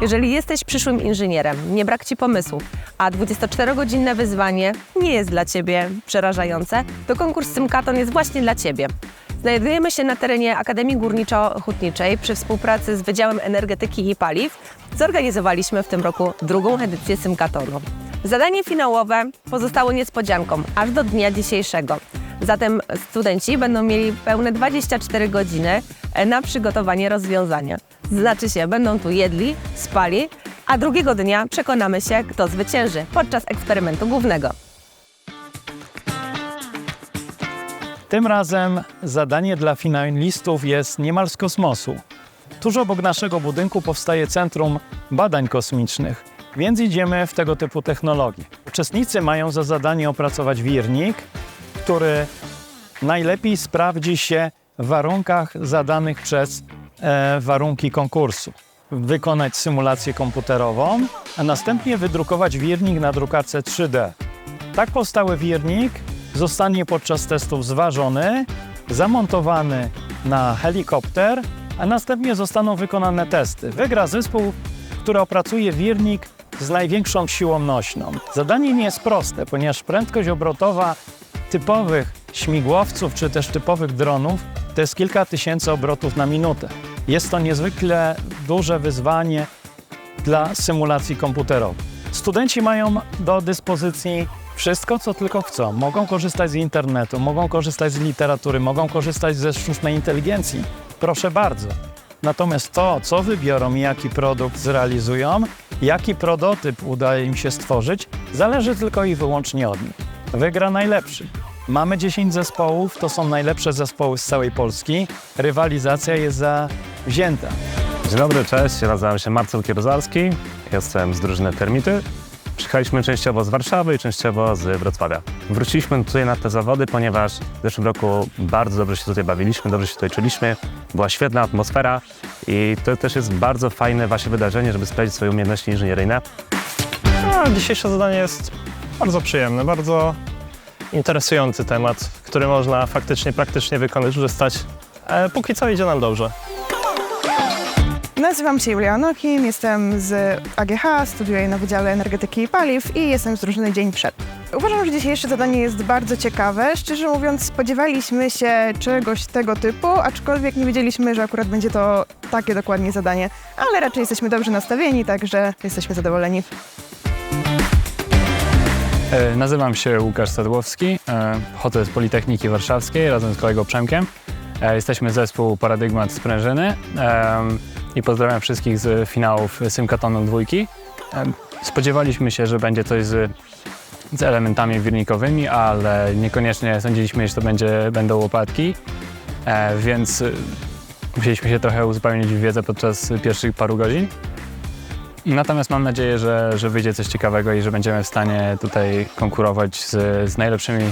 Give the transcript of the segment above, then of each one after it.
Jeżeli jesteś przyszłym inżynierem, nie brak Ci pomysłu, a 24-godzinne wyzwanie nie jest dla Ciebie przerażające, to konkurs Symkaton jest właśnie dla Ciebie. Znajdujemy się na terenie Akademii Górniczo-Hutniczej przy współpracy z Wydziałem Energetyki i Paliw. Zorganizowaliśmy w tym roku drugą edycję Symkatonu. Zadanie finałowe pozostało niespodzianką aż do dnia dzisiejszego. Zatem studenci będą mieli pełne 24 godziny e, na przygotowanie rozwiązania. Znaczy się, będą tu jedli, spali, a drugiego dnia przekonamy się, kto zwycięży podczas eksperymentu głównego. Tym razem zadanie dla finalistów jest niemal z kosmosu. Tuż obok naszego budynku powstaje Centrum Badań Kosmicznych, więc idziemy w tego typu technologii. Uczestnicy mają za zadanie opracować wirnik, który najlepiej sprawdzi się w warunkach zadanych przez e, warunki konkursu. Wykonać symulację komputerową, a następnie wydrukować wirnik na drukarce 3D. Tak powstały wirnik zostanie podczas testów zważony, zamontowany na helikopter, a następnie zostaną wykonane testy. Wygra zespół, który opracuje wirnik z największą siłą nośną. Zadanie nie jest proste, ponieważ prędkość obrotowa typowych śmigłowców czy też typowych dronów to jest kilka tysięcy obrotów na minutę. Jest to niezwykle duże wyzwanie dla symulacji komputerowych. Studenci mają do dyspozycji wszystko, co tylko chcą. Mogą korzystać z internetu, mogą korzystać z literatury, mogą korzystać ze sztucznej inteligencji. Proszę bardzo. Natomiast to, co wybiorą i jaki produkt zrealizują, jaki prototyp uda im się stworzyć, zależy tylko i wyłącznie od nich. Wygra najlepszy. Mamy 10 zespołów, to są najlepsze zespoły z całej Polski. Rywalizacja jest zawzięta. Dzień dobry, cześć. Nazywam się Marcel Kierozalski. Jestem z drużyny Termity. Przyjechaliśmy częściowo z Warszawy i częściowo z Wrocławia. Wróciliśmy tutaj na te zawody, ponieważ w zeszłym roku bardzo dobrze się tutaj bawiliśmy, dobrze się tutaj czuliśmy. Była świetna atmosfera i to też jest bardzo fajne właśnie wydarzenie, żeby sprawdzić swoje umiejętności inżynieryjne. A dzisiejsze zadanie jest bardzo przyjemne, bardzo interesujący temat, który można faktycznie, praktycznie wykorzystać. E, póki co idzie nam dobrze. Nazywam się Julia Onokim, jestem z AGH, studiuję na Wydziale Energetyki i Paliw i jestem z drużyny Dzień Przed. Uważam, że dzisiejsze zadanie jest bardzo ciekawe. Szczerze mówiąc, spodziewaliśmy się czegoś tego typu, aczkolwiek nie wiedzieliśmy, że akurat będzie to takie dokładnie zadanie. Ale raczej jesteśmy dobrze nastawieni, także jesteśmy zadowoleni. E, Nazywam się Łukasz Sadłowski, e, pochodzę z Politechniki Warszawskiej razem z kolegą Przemkiem. E, Jesteśmy zespół Paradygmat Sprężyny em, i pozdrawiam wszystkich z finałów Symkatonu dwójki. Em, Spodziewaliśmy się, że będzie coś z, z elementami wirnikowymi, ale niekoniecznie sądziliśmy, że to będzie, będą łopatki, e, więc e, musieliśmy się trochę uzupełnić wiedzę podczas pierwszych paru godzin. Natomiast mam nadzieję, że, że wyjdzie coś ciekawego i że będziemy w stanie tutaj konkurować z, z najlepszymi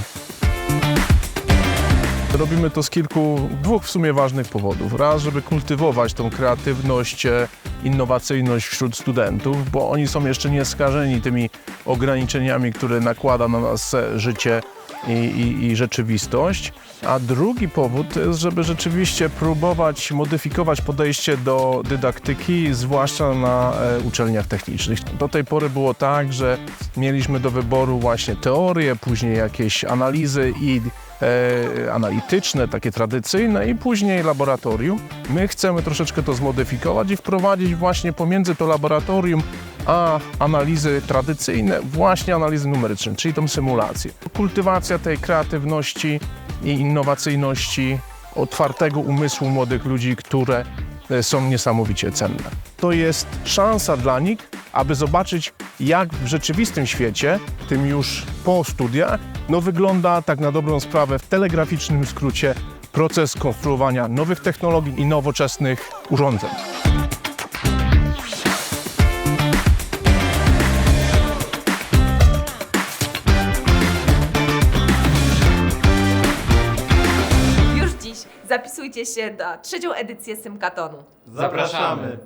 Robimy to z kilku, dwóch w sumie ważnych powodów. Raz, żeby kultywować tą kreatywność, e, innowacyjność wśród studentów, bo oni są jeszcze nieskażeni tymi ograniczeniami, które nakłada na nas e, życie i, i, i rzeczywistość. A drugi powód to jest, żeby rzeczywiście próbować modyfikować podejście do dydaktyki, zwłaszcza na e, uczelniach technicznych. Do tej pory było tak, że mieliśmy do wyboru właśnie teorie, później jakieś analizy i e, analityczne, takie tradycyjne i później laboratorium. My chcemy troszeczkę to zmodyfikować i wprowadzić właśnie pomiędzy to laboratorium a analizy tradycyjne, właśnie analizy numeryczne, czyli tą symulację. Kultywacja tej kreatywności i innowacyjności, otwartego umysłu młodych ludzi, które e, są niesamowicie cenne. To jest szansa dla nich, aby zobaczyć, jak w rzeczywistym świecie, tym już po studiach, no wygląda tak na dobrą sprawę w telegraficznym skrócie proces konstruowania nowych technologii i nowoczesnych urządzeń. Zapisujcie się na trzecią edycję Symkatonu. Zapraszamy!